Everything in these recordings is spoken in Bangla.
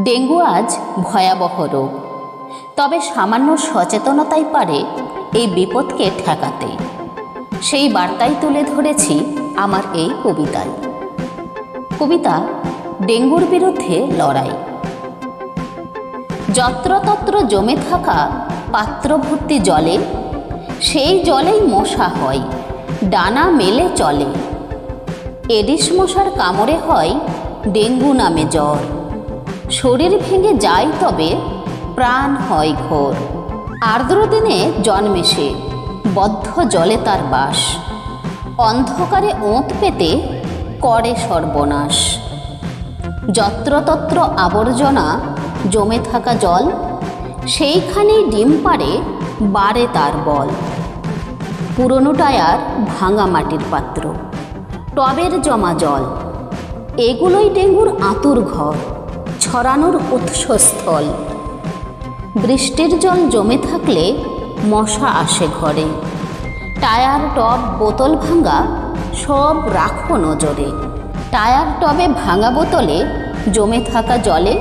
ডেঙ্গু আজ ভয়াবহ রোগ। তবে সামান্য সচেতনতাই পারে এই বিপদকে ঠেকাতে। সেই বার্তাই তুলে ধরেছি আমার এই কবিতায়। কবিতা, ডেঙ্গুর বিরুদ্ধে লড়াই। যত্রতত্র জমে থাকা পাত্র ভর্তি জলে, সেই জলেই মশা হয়, ডানা মেলে চলে। এডিস মশার কামড়ে হয় ডেঙ্গু নামে জ্বর। শরীর ভেঙে যায় তবে প্রাণ হয় ঘোর। আর্দ্র দিনে জন্মে সে, বদ্ধ জলে তার বাস। অন্ধকারে ওঁত পেতে করে সর্বনাশ। যত্রতত্র আবর্জনা জমে থাকা জল, সেইখানেই ডিম পাড়ে বাড়ে তার বল। পুরনো টায়ার ভাঙা মাটির পাত্র, টবের জমা জল, এগুলোই ডেঙ্গুর আঁতুর ঘর। ছড়ানোর উৎসস্থল। বৃষ্টির জল জমে থাকলে মশা আসে ঘরে। টায়ার টব, বোতল ভাঙা, সব রাখো নজরে। টায়ার টবে ভাঙা বোতলে জমে থাকা জলে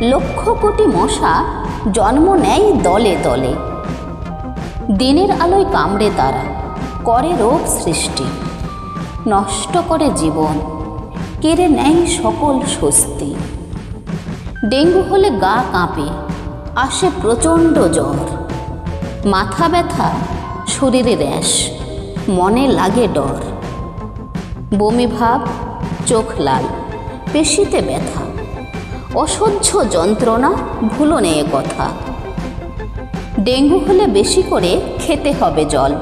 লক্ষ কোটি মশা জন্ম নেয় দলে দলে। দিনের আলোয় কামড়ে তারা, করে রোগ সৃষ্টি, নষ্ট করে জীবন, কেড়ে নেয় সকল স্বস্তি। ডেঙ্গু হলে গা কাঁপে, আসে প্রচণ্ড জ্বর। মাথা ব্যথা, শরীরে র্যাশ, মনে লাগে ডর। বমি ভাব, চোখ লাল, পেশিতে ব্যথা, অসহ্য যন্ত্রণা, ভুলো নেই কথা। ডেঙ্গু হলে বেশি করে খেতে হবে জল।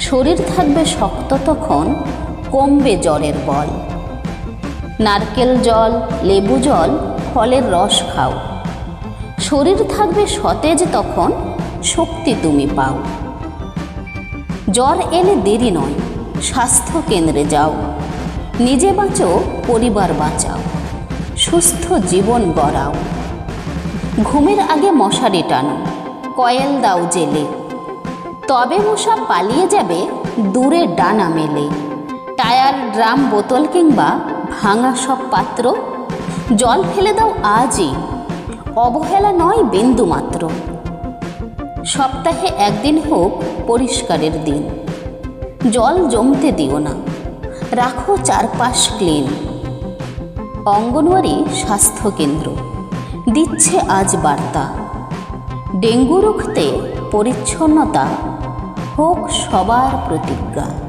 শরীর থাকবে শক্ত তখন কমবে জ্বরের বল। নারকেল জল, লেবু জল ফলের রস খাও। শরীর থাকবে সতেজ তখন শক্তি তুমি পাও। জ্বর এলে দেরি নয়, স্বাস্থ্য কেন্দ্রে যাও। নিজে বাঁচো, পরিবার বাঁচাও। সুস্থ জীবন গড়াও। ঘুমের আগে মশারি টানো, কয়েল দাও জেলে। তবে মশা পালিয়ে যাবে, দূরে ডানা মেলে। টায়ার, ড্রাম, বোতল কিংবা ভাঙা সব পাত্র জল ফেলে দাও আজই। অবহেলা নয় বিন্দু মাত্র। সপ্তাহে একদিন হোক পরিষ্কারের দিন। জল জমতে দিও না। রাখো চারপাশ ক্লিন। অঙ্গনওয়াড়ি স্বাস্থ্যকেন্দ্র। দিচ্ছে আজ বার্তা। ডেঙ্গু রুখতে পরিচ্ছন্নতা। হোক সবার প্রতিজ্ঞা।